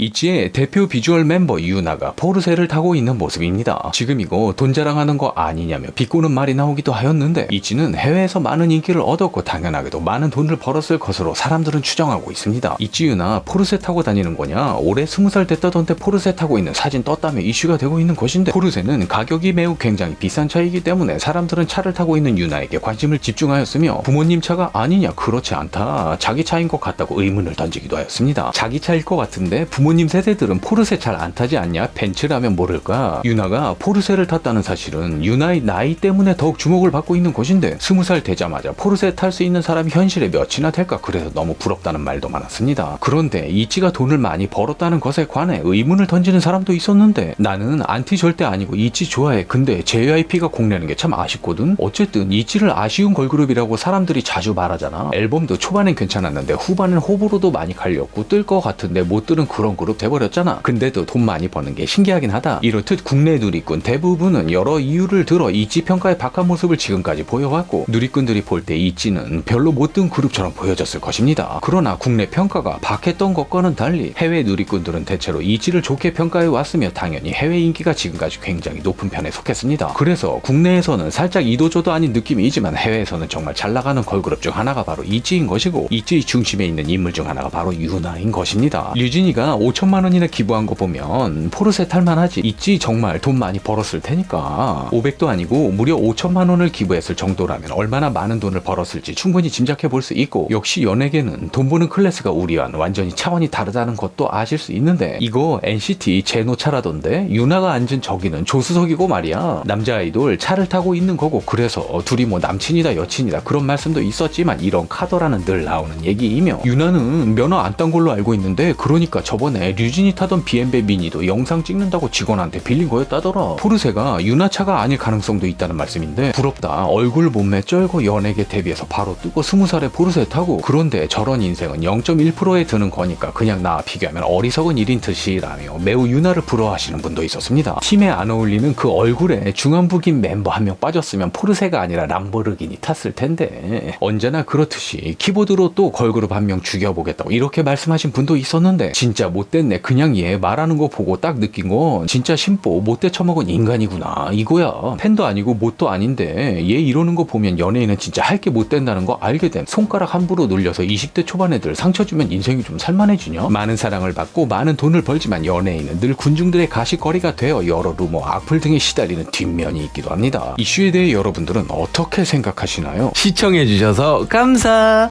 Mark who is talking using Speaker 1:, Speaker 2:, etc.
Speaker 1: 이지의 대표 비주얼 멤버 유나가 포르쉐를 타고 있는 모습입니다. 지금 이거 돈 자랑하는 거 아니냐며 비꼬는 말이 나오기도 하였는데 이지는 해외에서 많은 인기를 얻었고 당연하게도 많은 돈을 벌었을 것으로 사람들은 추정하고 있습니다. 이지 유나 포르쉐 타고 다니는 거냐? 올해 20살 됐다던데 포르쉐 타고 있는 사진 떴다며 이슈가 되고 있는 것인데 포르쉐는 가격이 매우 굉장히 비싼 차이기 때문에 사람들은 차를 타고 있는 유나에게 관심을 집중하였으며 부모님 차가 아니냐 그렇지 않다 자기 차인 것 같다고 의문을 던지기도 하였습니다. 자기 차일 것 같은데 부모 님 세대들은 포르쉐 잘 안 타지 않냐? 벤츠라면 모를까? 유나가 포르쉐를 탔다는 사실은 유나의 나이 때문에 더욱 주목을 받고 있는 것인데 20살 되자마자 포르쉐 탈 수 있는 사람이 현실에 몇이나 될까 그래서 너무 부럽다는 말도 많았습니다. 그런데 이치가 돈을 많이 벌었다는 것에 관해 의문을 던지는 사람도 있었는데 나는 안티 절대 아니고 이치 좋아해. 근데 JYP가 공내는 게 참 아쉽거든. 어쨌든 이치를 아쉬운 걸그룹이라고 사람들이 자주 말하잖아. 앨범도 초반엔 괜찮았는데 후반엔 호불호도 많이 갈렸고 뜰 것 같은데 못 들은 그런 그룹 돼버렸잖아. 근데도 돈 많이 버는 게 신기하긴 하다. 이렇듯 국내 누리꾼 대부분은 여러 이유를 들어 이치 평가의 박한 모습을 지금까지 보여왔고 누리꾼들이 볼 때 이치는 별로 못 든 그룹처럼 보여졌을 것입니다. 그러나 국내 평가가 박했던 것과는 달리 해외 누리꾼들은 대체로 이치를 좋게 평가해 왔으며 당연히 해외 인기가 지금까지 굉장히 높은 편에 속했습니다. 그래서 국내에서는 살짝 이도저도 아닌 느낌이지만 해외에서는 정말 잘 나가는 걸그룹 중 하나가 바로 이치인 것이고 이치 중심에 있는 인물 중 하나가 바로 유나인 것입니다. 류진이가 5천만 원이나 기부한 거 보면 포르쉐 탈만하지. 이치 정말. 돈 많이 벌었을 테니까. 500도 아니고 무려 5천만 원을 기부했을 정도라면 얼마나 많은 돈을 벌었을지 충분히 짐작해 볼 수 있고 역시 연예계는 돈 버는 클래스가 우리와는 완전히 차원이 다르다는 것도 아실 수 있는데 이거 NCT 제노 차라던데 유나가 앉은 저기는 조수석이고 말이야. 남자 아이돌 차를 타고 있는 거고 그래서 둘이 뭐 남친이다 여친이다 그런 말씀도 있었지만 이런 카더라는 늘 나오는 얘기이며 유나는 면허 안 딴 걸로 알고 있는데 그러니까 저번에 류진이 타던 비엠베 미니도 영상 찍는다고 직원한테 빌린 거였다더라. 포르쉐가 유나 차가 아닐 가능성도 있다는 말씀인데 부럽다. 얼굴 몸매 쩔고 연예계 데뷔해서 바로 뜨고 스무 살에 포르쉐 타고 그런데 저런 인생은 0.1%에 드는 거니까 그냥 나 비교하면 어리석은 일인 듯이라며 매우 유나를 부러워하시는 분도 있었습니다. 팀에 안 어울리는 그 얼굴에 중안부긴 멤버 한 명 빠졌으면 포르쉐가 아니라 람보르기니 탔을 텐데 언제나 그렇듯이 키보드로 또 걸그룹 한 명 죽여보겠다고 이렇게 말씀하신 분도 있었는데 진짜 못 됐네 그냥 얘 말하는 거 보고 딱 느낀 건 진짜 심보 못돼 처먹은 인간이구나. 이거야. 팬도 아니고 뭣도 아닌데 얘 이러는 거 보면 연예인은 진짜 할 게 못된다는 거 알게 됨. 손가락 함부로 눌려서 20대 초반 애들 상처 주면 인생이 좀 살만해지냐? 많은 사랑을 받고 많은 돈을 벌지만 연예인은 늘 군중들의 가시거리가 되어 여러 루머 악플 등에 시달리는 뒷면이 있기도 합니다. 이슈에 대해 여러분들은 어떻게 생각하시나요?
Speaker 2: 시청해주셔서 감사.